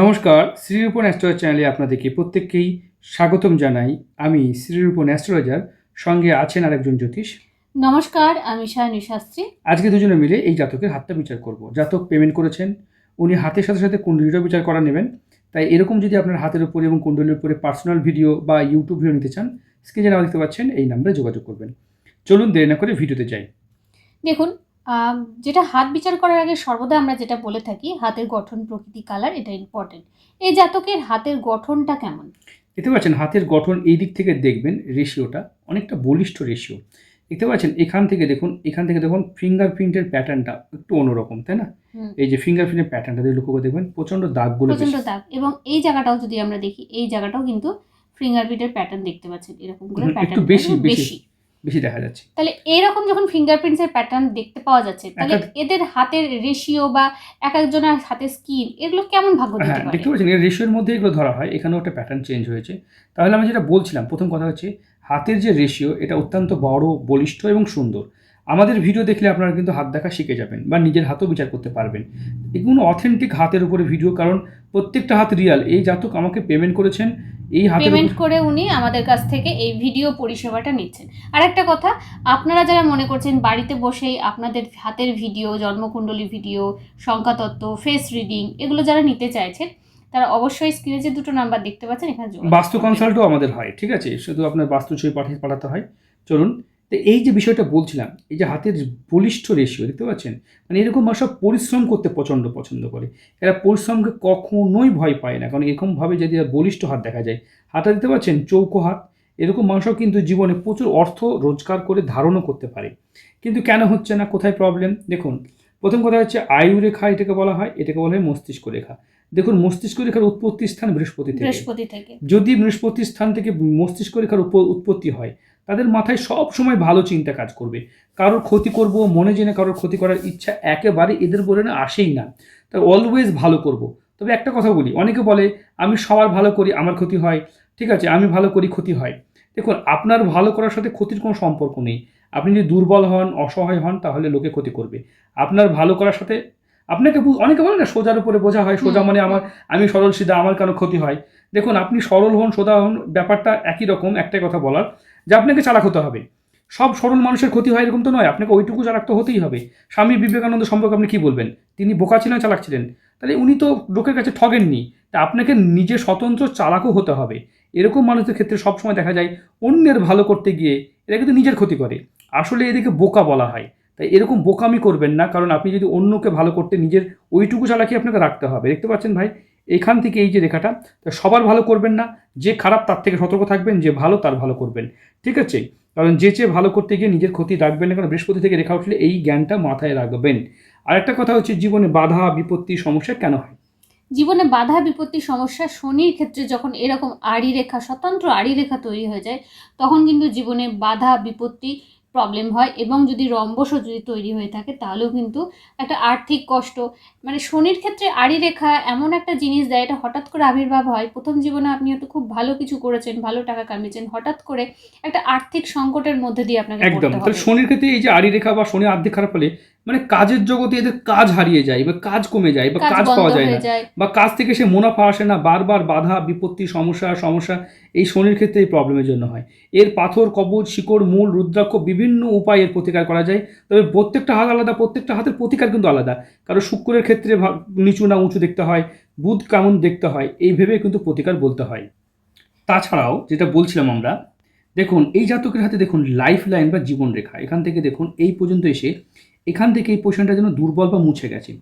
নমস্কার শ্রীরূপন অ্যাস্ট্রোলজার চ্যানেলে আপনাদেরকে প্রত্যেককেই স্বাগতম জানাই। আমি শ্রীরূপন অ্যাস্ট্রোলজার সঙ্গে আছেন আরেকজন জ্যোতিষ। নমস্কার আমি সায়নী শাস্ত্রী। আজকে দুজনে মিলে এই জাতকের হাতটা বিচার করব। জাতক পেমেন্ট করেছেন উনি হাতের সাথে সাথে কুণ্ডলিটাও বিচার করা নেবেন। তাই এরকম যদি আপনার হাতের উপরে এবং কুণ্ডলির উপরে পার্সোনাল ভিডিও বা ইউটিউব ভিডিও নিতে চান স্ক্রিনে নাম দেখতে পাচ্ছেন এই নাম্বারে যোগাযোগ করবেন। চলুন দেরি না করে ভিডিওতে যাই। দেখুন যেটা হাত বিচার করার আগে সর্বদা আমরা যেটা বলে থাকি হাতের গঠন প্রকৃতি কালার এটা ইম্পর্টেন্ট এই জাতকের হাতের গঠনটা কেমন? দেখতে পাচ্ছেন হাতের গঠন এই দিক থেকে দেখবেন রেশিওটা অনেকটা বলিষ্ঠ রেশিও দেখতে পাচ্ছেন এখান থেকে দেখুন এখান থেকে দেখুন ফিঙ্গারপ্রিন্টের প্যাটার্নটা একটু অন্যরকম তাই না? এই যে ফিঙ্গারপ্রিন্টের প্যাটার্নটা দিয়ে লক্ষ্য করে দেখবেন প্রচণ্ড দাগগুলো প্রচণ্ড বেশি। দাগ। এবং এই জায়গাটাও যদি আমরা দেখি এই জায়গাটাও কিন্তু ফিঙ্গারপ্রিন্টের প্যাটার্ন দেখতে পাচ্ছেন এরকম করে প্যাটার্ন বেশি, বেশি। বেশি দেখা যাচ্ছে। তাহলে এরকম যখন ফিঙ্গারপ্রিন্টসের প্যাটার্ন দেখতে পাওয়া যাচ্ছে তাহলে এদের হাতের রেশিও বা এক একজনের হাতের স্কিন এগুলো কেমন ভাগ্য দিতে হ্যাঁ দেখতে পাচ্ছেন এর রেশিওর মধ্যে এগুলো ধরা হয় এখানেও একটা প্যাটার্ন চেঞ্জ হয়েছে। তাহলে আমি যেটা বলছিলাম প্রথম কথা হচ্ছে হাতের যে রেশিও এটা অত্যন্ত বড় বলিষ্ঠ এবং সুন্দর। আমাদের ভিডিও দেখলে আপনারা কিন্তু হাত দেখা শিখে যাবেন বা নিজের হাতও বিচার করতে পারবেন। এগুলো অথেন্টিক হাতের উপরে ভিডিও কারণ প্রত্যেকটা হাত রিয়াল এই জাতক আমাকে পেমেন্ট করেছেন এই পেমেন্ট করে উনি আমাদের কাছ থেকে এই ভিডিও পরিষেবাটা নিচ্ছেন। আর একটা কথা আপনারা যারা মনে করছেন বাড়িতে বসেই আপনাদের হাতের ভিডিও জন্মকুণ্ডলী ভিডিও সংখ্যাতত্ত্ব ফেস রিডিং এগুলো যারা নিতে চাইছেন তারা অবশ্যই স্ক্রিনে যে দুটো নাম্বার দেখতে পাচ্ছেন এখানে বাস্তু। কনসাল্টও আমাদের হয় ঠিক আছে? শুধু আপনার বাস্তু ছবি পাঠিয়ে পাঠাতে হয়। চলুন তো এই যে বিষয়টা বলছিলাম এই যে হাতের বলিষ্ঠ রেশিও দেখতে পাচ্ছেন? মানে এরকম মানুষ পরিশ্রম করতে প্রচণ্ড পছন্দ করে। এরা পরিশ্রমকে কখনোই ভয় পায় না। কারণ এরকমভাবে যদি বলিষ্ঠ হাত দেখা যায় হাতটা দিতে পাচ্ছেন? চৌকো হাত। এরকম মানুষও কিন্তু জীবনে প্রচুর অর্থ রোজগার করে ধারণও করতে পারে। কিন্তু কেন হচ্ছে না? কোথায় প্রবলেম দেখুন প্রথম কথা হচ্ছে আয়ু রেখা এটাকে বলা হয়। এটাকে বলা হয় মস্তিষ্ক রেখা। দেখুন মস্তিষ্ক রেখার উৎপত্তি স্থান বৃহস্পতি থেকে। যদি বৃহস্পতি স্থান থেকে মস্তিষ্ক রেখার উৎপত্তি হয় তাদের মাথায় সব সময় ভালো চিন্তা কাজ করবে। কারোর ক্ষতি করব, মনে জেনে কারোর ক্ষতি করার ইচ্ছা একেবারে এদের বলে না, আসেই না। তাই অলওয়েজ ভালো করব। তবে একটা কথা বলি, অনেকে বলে, আমি সবার ভালো করি, আমার ক্ষতি হয়। ঠিক আছে, আমি ভালো করি, ক্ষতি হয়। দেখুন, আপনার ভালো করার সাথে ক্ষতির কোনো সম্পর্ক নেই। আপনি যদি দুর্বল হন, অসহায় হন, তাহলে লোকে ক্ষতি করবে। আপনার ভালো করার সাথে, আপনাকে অনেকে বলে না, সোজার উপরে বোঝা হয়, সোজা মানে আমার, আমি সরল সিধা, আমার কেন ক্ষতি হয়? দেখুন, আপনি সরল হন, সোজা হন, ব্যাপারটা একই রকম, একটাই কথা বলার। যে আপনাকে চালাক হতে হবে। সব সরল মানুষের ক্ষতি হয় এরকম তো নয়, আপনাকে ওইটুকু চালাক তো হতেই হবে। স্বামী বিবেকানন্দ সম্পর্কে আপনি কি বলবেন? তিনি বোকা ছিলেন, চালাক ছিলেন। তাহলে উনি তো লোকের কাছে ঠগেননি। তা আপনাকে নিজে স্বতন্ত্র চালাকও হতে হবে। এরকম মানুষদের ক্ষেত্রে সবসময় দেখা যায়, অন্যের ভালো করতে গিয়ে এরা কিন্তু নিজের ক্ষতি করে। আসলে এদেরকে বোকা বলা হয়। তাই এরকম বোকামি করবেন না, কারণ আপনি যদি অন্যকে ভালো করতে নিজের ওইটুকু চালাকি আপনাকে রাখতে হবে। দেখতে পাচ্ছেন ভাই এখান থেকে এই যে রেখাটা সবার ভালো করবেন না। যে খারাপ তার থেকে সতর্ক থাকবেন, যে ভালো তার ভালো করবেন। ঠিক আছে? কারণ যে চেয়ে ভালো করতে গিয়ে নিজের ক্ষতি রাখবেন না কারণ বৃহস্পতি থেকে রেখা উঠলে এই জ্ঞানটা মাথায় রাখবেন। আর একটা কথা হচ্ছে, জীবনে বাধা, বিপত্তি, সমস্যা কেন হয়? জীবনে বাধা, বিপত্তি, সমস্যা শনির ক্ষেত্রে যখন এরকম আড়ি রেখা, স্বতন্ত্র আড়ি রেখা তৈরি হয়ে যায়, তখন কিন্তু জীবনে বাধা, বিপত্তি প্রবলেম হয় এবং যদি রম্বসও যদি তৈরি হয়ে থাকে তাহলেও কিন্তু একটা আর্থিক কষ্ট। মানে শনির ক্ষেত্রে আড়ি রেখা এমন একটা জিনিস দেয় এটা হঠাৎ করে আবির্ভাব হয়। প্রথম জীবনে আপনি হয়তো খুব ভালো কিছু করেছেন ভালো টাকা কামিয়েছেন হঠাৎ করে একটা আর্থিক সংকটের মধ্যে দিয়ে আপনাকে একদম। তাহলে শনির ক্ষেত্রে এই যে আড়ি রেখা বা শনি আর্ধেক খারাপ হলে মানে কাজের জগতে এদের কাজ হারিয়ে যায় বা কাজ কমে যায় বা কাজ পাওয়া যায় না বা কাজ থেকে সে মুনাফা আসে না বারবার বাধা বিপত্তি সমস্যা সমস্যা এই শনির ক্ষেত্রে এই প্রবলেমের জন্য হয়। এর পাথর কবচ শিকড় মূল রুদ্রাক্ষ বিভিন্ন উপায়ে এর প্রতিকার করা যায়। তবে প্রত্যেকটা হাত আলাদা প্রত্যেকটা হাতের প্রতিকার কিন্তু আলাদা। কারণ শুক্রের ক্ষেত্রে নিচু না উঁচু দেখতে হয় বুধ কেমন দেখতে হয় এই ভেবে কিন্তু প্রতিকার বলতে হয়। তাছাড়াও যেটা বলছিলাম আমরা দেখুন এই জাতকের হাতে দেখুন লাইফ লাইন বা জীবন রেখা এখান থেকে দেখুন এই পর্যন্ত এসে এখান থেকে এই পোর্শনটা যেন দুর্বল বা মুছে গেছে।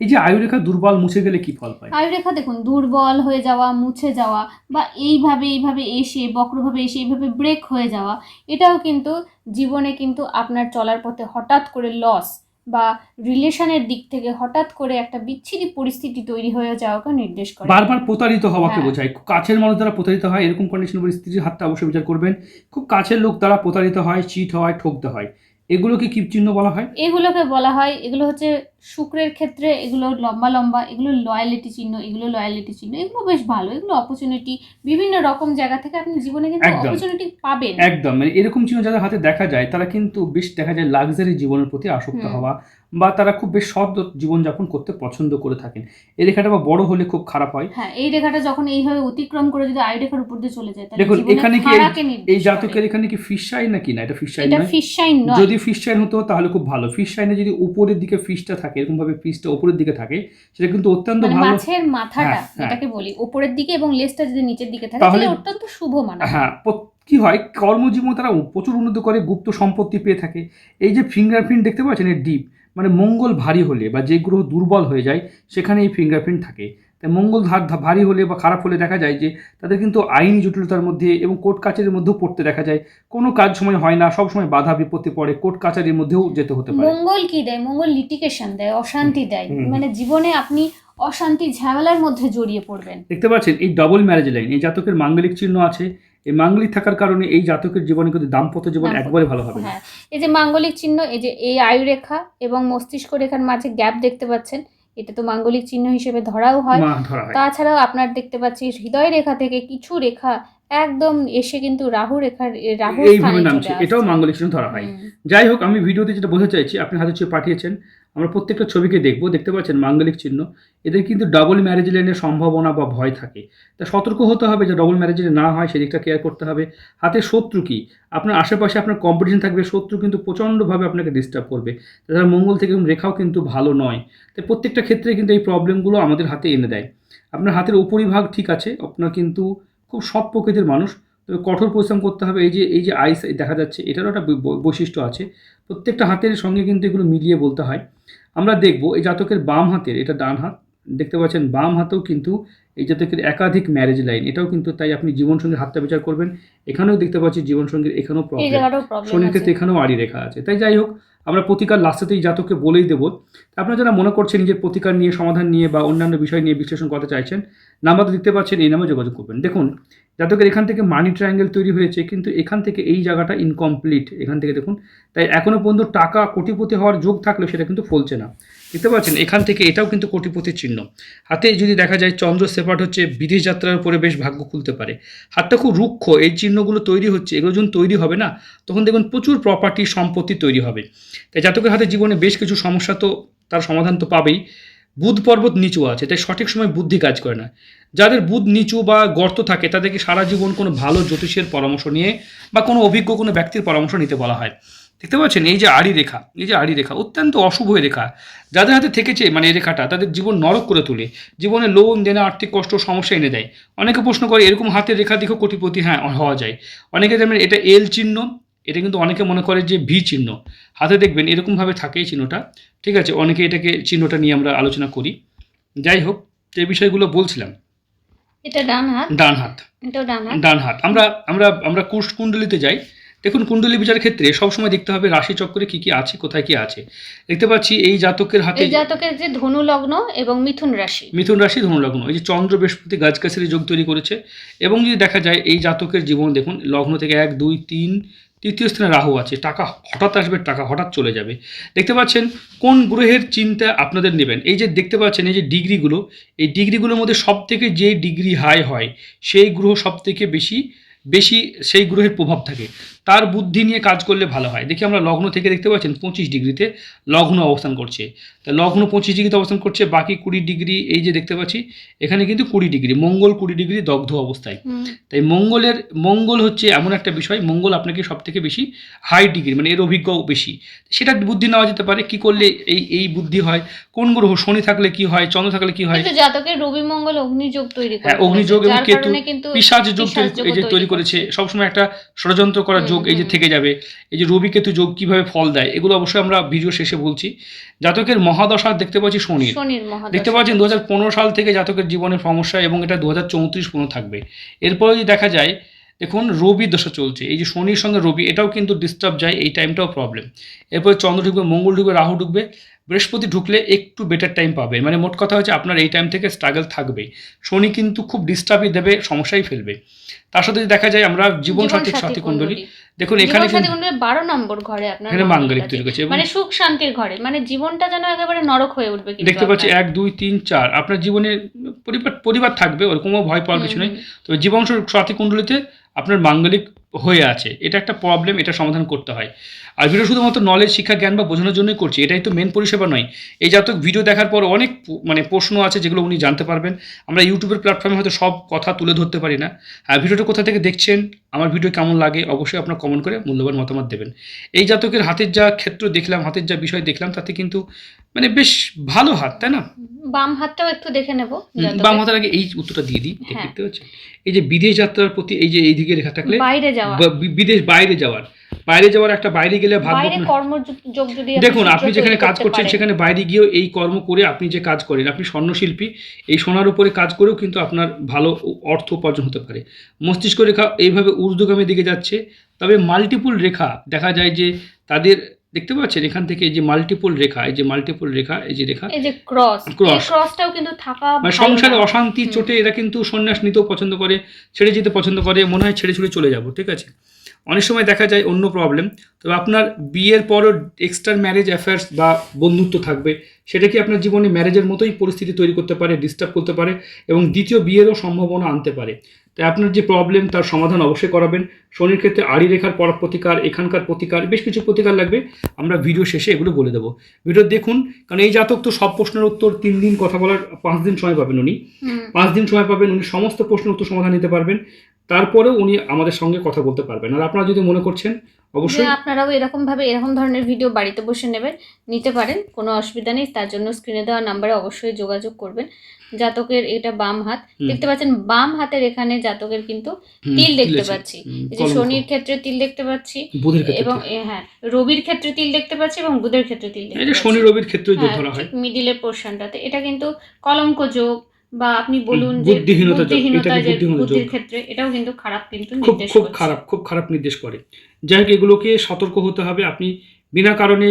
এই যে আয়ুরেখা দুর্বল মুছে গেলে কি ফল পায়? আয়ুরেখা দেখুন দুর্বল হয়ে যাওয়া মুছে যাওয়া বা এইভাবে এইভাবে এসে বক্রভাবে এসে এইভাবে ব্রেক হয়ে যাওয়া এটাও কিন্তু জীবনে কিন্তু আপনার চলার পথে হঠাৎ করে লস বা রিলেশনের দিক থেকে হঠাৎ করে একটা বিচ্ছিরি পরিস্থিতি তৈরি হয়ে যাওয়াকে নির্দেশ করে। বারবার প্রতারিত হওয়াকে হ্যাঁ। বোঝায়। খুব কাছের মানুষ দ্বারা প্রতারিত হয় এরকম কন্ডিশন পরিস্থিতির হাতটা অবশ্যই বিচার করবেন। খুব কাছের লোক দ্বারা প্রতারিত হয় চিট হয় ঠকতে হয়। এগুলোকে কি চিহ্ন বলা হয়? এগুলোকে বলা হয় এগুলো হচ্ছে শুক্রের ক্ষেত্রে এগুলো লম্বা লম্বা এগুলো লয়ালিটি চিহ্ন এগুলো লয়ালিটি চিহ্ন এগুলো বেশ ভালো এগুলো অপরচুনিটি বিভিন্ন রকম জায়গা থেকে আপনি জীবনে কিন্তু অপরচুনিটি পাবেন। একদম মানে এরকম চিহ্ন যাদের হাতে দেখা যায় তারা কিন্তু বেশ দেখা যায় লাক্সারি জীবনের প্রতি আসক্ত হওয়া বা তারা খুব বেশ সৎ জীবনযাপন করতে পছন্দ করে থাকেন। এই রেখাটা বা বড় হলে খুব খারাপ হয়। হ্যাঁ এই রেখাটা যখন এইভাবে অতিক্রম করে যদি আই রেখার উপর দিয়ে চলে যায় তাহলে দেখুন, এখানে কি এই- জাতকের এখানে কি ফিশ সাইন নাকি না? এটা ফিশ সাইন এটা ফিশ সাইন নয়। যদি ফিশ সাইন হতো তাহলে খুব ভালো। ফিশ সাইনে যদি উপরের দিকে ফিশটা থাকে এরকম ভাবে ফিশটা উপরের দিকে থাকে সেটা কিন্তু অত্যন্ত মানে ভালো। মাছের মাথাটা হ্যাঁ, হ্যাঁ। বলি উপরের দিকে এবং লেজটা যদি নিচের দিকে থাকে তাহলে- অত্যন্ত শুভ মানা হ্যাঁ কি হয় কর্মজীবন তারা প্রচুর উন্নত করে গুপ্ত সম্পত্তি পেয়ে থাকে। এই যে ফিঙ্গারপ্রিন্ট দেখতে পাচ্ছেন এই ডিপ মানে মঙ্গল ভারী হলে বা যে গ্রহ দুর্বল হয়ে যায় সেখানে এই ফিঙ্গারপ্রিন্ট থাকে। তাই মঙ্গল ধার ভারী হলে বা খারাপ হলে দেখা যায় যে তাদের কিন্তু আইনি জটিলতার মধ্যে এবং কোর্ট কাছারির মধ্যেও পড়তে দেখা যায়। কোনো কাজ সময় হয় না সব সময় বাধা বিপত্তি পড়ে কোর্ট কাছারির মধ্যেও যেতে হতে পারে। মঙ্গল কি দেয়? মঙ্গল লিটিগেশন দেয় অশান্তি দেয়। মানে জীবনে আপনি অশান্তি ঝামেলার মধ্যে জড়িয়ে পড়বেন। দেখতে পাচ্ছেন এই ডবল ম্যারেজ লাইন এই জাতকের মাঙ্গলিক চিহ্ন আছে এই মাঙ্গলিক থাকার কারণে এই জাতকের জীবনে কিন্তু দাম্পত্য জীবন একবারে ভালো হবে হ্যাঁ এই যে মাঙ্গলিক চিহ্ন এই যে এই আয়ু রেখা এবং মস্তিষ্ক রেখার মাঝে গ্যাপ দেখতে পাচ্ছেন এটা তো মাঙ্গলিক চিহ্ন হিসেবে ধরাও হয়। তাছাড়াও আপনার দেখতে পাচ্ছি হৃদয় রেখা থেকে কিছু রেখা একদম এসে কিন্তু রাহু রেখার রাহু এইভাবে নামছে। এটাও মাঙ্গলিক চিহ্ন ধরা হয়। যাই হোক আমি ভিডিওতে যেটা বোঝাতে চাইছি আপনি হাতে ছবি পাঠিয়েছেন। আমরা প্রত্যেকটা ছবিকে দেখব, দেখতে পাচ্ছেন মাঙ্গলিক চিহ্ন। এদের কিন্তু ডাবল ম্যারেজ লাইনের সম্ভাবনা বা ভয় থাকে। তা সতর্ক হতে হবে যে ডবল ম্যারেজ না হয়, সেদিকটা কেয়ার করতে হবে। হাতে শত্রু কি? আপনার আশেপাশে আপনার কম্পিটিশন থাকবে, শত্রু কিন্তু প্রচণ্ডভাবে আপনাকে ডিস্টার্ব করবে। তাছাড়া মঙ্গল থেকে রেখাও কিন্তু ভালো নয়। তাই প্রত্যেকটা ক্ষেত্রে কিন্তু এই প্রবলেমগুলো আমাদের হাতে এনে দেয়। আপনার হাতের উপরিভাগ ঠিক আছে, আপনার কিন্তু খুব সৎ প্রকৃতির মানুষ। তবে কঠোর পরিশ্রম করতে হবে। এই যে এই যে আইস দেখা যাচ্ছে এটারও একটা বৈশিষ্ট্য আছে। প্রত্যেকটা হাতের সঙ্গে কিন্তু এগুলো মিলিয়ে বলতে হয়। আমরা দেখব এই জাতকের বাম হাতের এটা ডান হাত দেখতে পাচ্ছেন বাম হাতেও কিন্তু এই জাতকের একাধিক ম্যারেজ লাইন এটাও কিন্তু তাই আপনি জীবনসঙ্গীর হাতটা বিচার করবেন। এখানেও দেখতে পাচ্ছি জীবনসঙ্গীর এখানেও প্রবলেম শনির ক্ষেত্রে এখানেও আড়ি রেখা আছে। তাই যাই হোক আমরা প্রতিকার লাস্টেতেই জাতককে বলেই দেবো। আপনারা যারা মনে করছেন নিজের প্রতিকার নিয়ে, সমাধান নিয়ে বা অন্যান্য বিষয় নিয়ে বিশ্লেষণ করতে চাইছেন নাম্বার দেখতে পাচ্ছেন, এই নামে যোগাযোগ করবেন। দেখুন, জাতকের এখান থেকে মানি ট্রায়াঙ্গেল তৈরি হয়েছে, কিন্তু এখান থেকে এই জায়গাটা ইনকমপ্লিট এখান থেকে দেখুন। তাই এখনও পর্যন্ত টাকা কোটিপতি হওয়ার যোগ থাকলে সেটা কিন্তু ফলছে না। দেখতে পাচ্ছেন, এখান থেকে এটাও কিন্তু কোটিপতির চিহ্ন। হাতে যদি দেখা যায় চন্দ্র সেপাট হচ্ছে বিদেশ যাত্রার উপরে বেশ ভাগ্য খুলতে পারে। হাতটা খুব রুক্ষ, এই চিহ্নগুলো তৈরি হচ্ছে, এগুলো যখন তৈরি হবে না, তখন দেখুন প্রচুর প্রপার্টি সম্পত্তি তৈরি হবে। তাই জাতকের হাতে জীবনে বেশ কিছু সমস্যা তো তার সমাধান তো পাবেই। বুধ পর্বত নিচু আছে, তাই সঠিক সময় বুদ্ধি কাজ করে না। যাদের বুধ নিচু বা গর্ত থাকে, তাদেরকে সারা জীবন কোনো ভালো জ্যোতিষের পরামর্শ নিয়ে বা কোনো অভিজ্ঞ কোনো ব্যক্তির পরামর্শ নিতে বলা হয়। দেখতে পাচ্ছেন? এই যে আড়ি রেখা এই যে আড়ি রেখা অত্যন্ত অশুভ রেখা। যাদের হাতে থেকেছে মানে এই রেখাটা তাদের জীবন নরক করে তোলে। জীবনে লোন দেনা আর্থিক কষ্ট সমস্যা এনে দেয়। অনেকে প্রশ্ন করে এরকম হাতের রেখা দেখেও কোটিপতি হ্যাঁ হওয়া যায়। অনেকে যেমন এটা এল চিহ্ন এটা কিন্তু অনেকে মনে করে যে ভি চিহ্ন। হাতে দেখবেন এরকমভাবে থাকে এই চিহ্নটা। ঠিক আছে? অনেকে এটাকে চিহ্নটা নিয়ে আমরা আলোচনা করি। যাই হোক যে বিষয়গুলো বলছিলাম। এটা ডান হাত। ডান হাত। ডান হাত। ডান হাত। আমরা আমরা আমরা কুশ কুণ্ডলিতে যাই। দেখুন কুণ্ডলী বিচারের ক্ষেত্রে সবসময় দেখতে হবে রাশি চক্রে কি কি আছে কোথায় কি আছে। দেখতে পাচ্ছি এই জাতকের হাতে এই জাতকের যে ধনু লগ্ন এবং মিথুন রাশি। মিথুন রাশি ধনুলগ্ন। এই যে চন্দ্র বৃহস্পতি গাছগাছের যোগ তৈরি করেছে। এবং যদি দেখা যায় এই জাতকের জীবন দেখুন লগ্ন থেকে এক দুই তিন তৃতীয় স্থানে রাহু আছে। টাকা হঠাৎ আসবে টাকা হঠাৎ চলে যাবে। দেখতে পাচ্ছেন কোন গ্রহের চিন্তা আপনাদের নেবেন? এই যে দেখতে পাচ্ছেন এই যে ডিগ্রিগুলো এই ডিগ্রিগুলোর মধ্যে সব থেকে যে ডিগ্রি হাই হয় সেই গ্রহ সব থেকে বেশি বেশি সেই গ্রহের প্রভাব থাকে। তার বুদ্ধি নিয়ে কাজ করলে ভালো হয়। দেখি আমরা লগ্ন থেকে দেখতে পাচ্ছেন পঁচিশ ডিগ্রিতে লগ্ন অবস্থান করছে। তা লগ্ন পঁচিশ ডিগ্রিতে অবস্থান করছে বাকি কুড়ি ডিগ্রি এই যে দেখতে পাচ্ছি এখানে কিন্তু কুড়ি ডিগ্রি মঙ্গল কুড়ি ডিগ্রি দগ্ধ অবস্থায়। তাই মঙ্গলের মঙ্গল হচ্ছে এমন একটা বিষয় মঙ্গল আপনাকে সব থেকে বেশি হাই ডিগ্রি মানে এর অভিজ্ঞ বেশি। সেটা বুদ্ধি নেওয়া যেতে পারে কি করলে এই এই বুদ্ধি হয় কোন গ্রহ শনি থাকলে কি হয় চন্দ্র থাকলে কি হয়? জাতকের রবি মঙ্গল অগ্নিযোগ তৈরি হ্যাঁ, অগ্নিযোগ এবং কেতু, পিসাজ যোগ তৈরি- এই যে তৈরি করেছে সবসময় একটা ষড়যন্ত্র করার যোগ এই যে থেকে যাবে এই যে রবি কেতু যোগ কীভাবে ফল দেয় এগুলো অবশ্যই আমরা ভিডিও শেষে বলছি। জাতকের মহাদশা দেখতে পাচ্ছি শনির। শনির দেখতে পাচ্ছেন দু হাজার পনেরো সাল থেকে জাতকের জীবনের সমস্যা এবং এটা দু হাজার চৌত্রিশ পর্যন্ত থাকবে। এরপরে যদি দেখা যায় দেখুন রবি দশা চলছে এই যে শনির সঙ্গে রবি এটাও কিন্তু ডিস্টার্ব যায় এই টাইমটাও প্রবলেম এরপরে চন্দ্র ঢুকবে মঙ্গল ঢুকবে রাহু ঢুকবে বৃহস্পতি ঢুকলে একটু বেটার টাইম পাবে। মানে মোট কথা হচ্ছে আপনার এই টাইম থেকে স্ট্রাগল থাকবে শনি কিন্তু খুব ডিস্টার্বই দেবে সমস্যাই ফেলবে। তার সাথে দেখা যায় আমরা জীবন সাথী সাথী কুণ্ডলী। দেখুন এখানে বারো নম্বর ঘরে আপনার এখানে মাঙ্গলিক তৈরি করছে। মানে সুখ শান্তির ঘরে। মানে জীবনটা যেন একেবারে নরক হয়ে উঠবে দেখতে পাচ্ছি এক দুই তিন চার। আপনার জীবনে পরিবার পরিবার থাকবে ওরকমও ভয় পাওয়ার কিছু নেই। তো তবে জীবন সাথী কুণ্ডলিতে আপনার মাঙ্গলিক হয়ে আছে। এটা একটা প্রবলেম এটা সমাধান করতে হয়। আর ভিডিও শুধুমাত্র নলেজ শিক্ষা জ্ঞান বা বোঝানোর জন্যই করছি এটাই তো মেন পরিষেবা নয়। এই জাতক ভিডিও দেখার পর অনেক মানে প্রশ্ন আছে যেগুলো উনি জানতে পারবেন। আমরা ইউটিউবের প্ল্যাটফর্মে হয়তো সব কথা তুলে ধরতে পারি না। আর ভিডিওটা কোথা থেকে দেখছেন আমার ভিডিও কেমন লাগে অবশ্যই আপনার কমেন্ট করে মূল্যবান মতামত দেবেন। এই জাতকের হাতের যা ক্ষেত্র দেখলাম হাতের যা বিষয় দেখলাম তাতে কিন্তু মানে বেশ ভালো হাত তাই না? বাম হাতটাও একটু দেখে নেব বাম হাতের আগে এই উত্তরটা দিয়ে দিই হ্যাঁ। দেখতে পাচ্ছেন? এই যে বিদেশ যাত্রার প্রতি এই যে এই দিকে রেখা থাকলে বাইরে যাওয়া। বিদেশ বাইরে যাওয়ার বাইরে যাওয়ার একটা বাইরে গেলে ভাগ্য বাইরে কর্মযোগ যদি দেখুন আপনি যেখানে কাজ করছেন সেখানে বাইরে গিয়েও এই কর্ম করে আপনি যে কাজ করেন আপনি স্বর্ণশিল্পী এই সোনার উপরে কাজ করেও কিন্তু আপনার ভালো অর্থ উপার্জন হতে পারে মস্তিষ্ক রেখা এইভাবে ঊর্ধ্বগামী দিকে যাচ্ছে তবে মাল্টিপুল রেখা দেখা যায় যে তাদের দেখতে পাচ্ছেন এখান থেকে এই যে মাল্টিপুল রেখা এই যে মাল্টিপুল রেখা এই যে রেখা এই যে ক্রস। এই ক্রসটাও কিন্তু থাকা মানে সংসারে না। অশান্তির চোটে এরা কিন্তু সন্ন্যাস নিতেও পছন্দ করে ছেড়ে যেতে পছন্দ করে মনে হয় ছেড়ে ছুড়ে চলে যাব ঠিক আছে অনেক সময় দেখা যায় অন্য প্রবলেম তবে আপনার বিয়ের পরও এক্সট্রা ম্যারেজ অ্যাফেয়ার্স বা বন্ধুত্ব থাকবে সেটা কি আপনার জীবনে ম্যারেজের মতোই পরিস্থিতি তৈরি করতে পারে ডিস্টার্ব করতে পারে এবং দ্বিতীয় বিয়েরও সম্ভাবনা আনতে পারে? তাই আপনার যে প্রবলেম তার সমাধান অবশ্যই করাবেন। শনির ক্ষেত্রে আড়ি রেখার পর প্রতিকার এখানকার প্রতিকার বেশ কিছু প্রতিকার লাগবে। আমরা ভিডিও শেষে এগুলো বলে দেবো। ভিডিও দেখুন কারণ এই জাতক তো সব প্রশ্নের উত্তর তিন দিন কথা বলার পাঁচ দিন সময় পাবেন উনি। পাঁচ দিন সময় পাবেন উনি সমস্ত প্রশ্নের উত্তর সমাধান নিতে পারবেন। তারপরেও উনি আমাদের সঙ্গে কথা বলতে পারবেন। আর আপনারা যদি মনে করছেন অবশ্যই আপনারাও এরকম ভাবে এরকম ধরনের ভিডিও বাড়িতে বসে নেবেন নিতে পারেন কোনো অসুবিধা নেই। তার জন্য স্ক্রিনে দেওয়া নাম্বারে অবশ্যই যোগাযোগ করবেন। জাতকের এটা বাম হাত। দেখতে পাচ্ছেন বাম হাতের এখানে জাতকের কিন্তু তিল দেখতে পাচ্ছি। এই যে শনির ক্ষেত্রে তিল দেখতে পাচ্ছি বুধের ক্ষেত্রে এবং হ্যাঁ রবির ক্ষেত্রে তিল দেখতে পাচ্ছি এবং বুধের ক্ষেত্রে তিল এই দেখতে যে পাচ্ছি। শনি রবির ক্ষেত্রে মিডিলের পোর্শনটাতে এটা কিন্তু কলঙ্ক যোগ বা আপনি বলুন যে বুদ্ধিহীনতা বুদ্ধির ক্ষেত্রে এটাও কিন্তু খারাপ কিন্তু খুব খুব খারাপ খুব খারাপ নির্দেশ করে। যাই হোক এগুলোকে সতর্ক হতে হবে। আপনি বিনা কারণে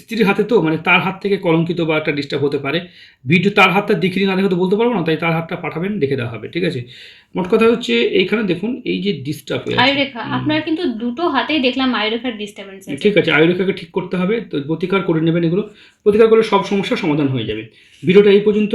স্ত্রীর হাতে তো মানে তার হাত থেকে কলঙ্কিত বা একটা ডিস্টার্ব হতে পারে। ভিডিও তার হাতটা দেখিনি না দেখে তো বলতে পারব না তাই তার হাতটা পাঠাবেন দেখে দেওয়া হবে ঠিক আছে? মোট কথা হচ্ছে এইখানে দেখুন এই যে ডিস্টার্ব হয়ে আয়ুরেখা। আপনার কিন্তু দুটো হাতেই দেখলাম আয়ুরেখার ডিস্টারবেন্স আছে। ঠিক আছে আয়ুরেখাকে ঠিক করতে হবে তো প্রতিকার করে নেবেন এগুলো। প্রতিকার করলে সব সমস্যার সমাধান হয়ে যাবে। ভিডিওটা এই পর্যন্ত।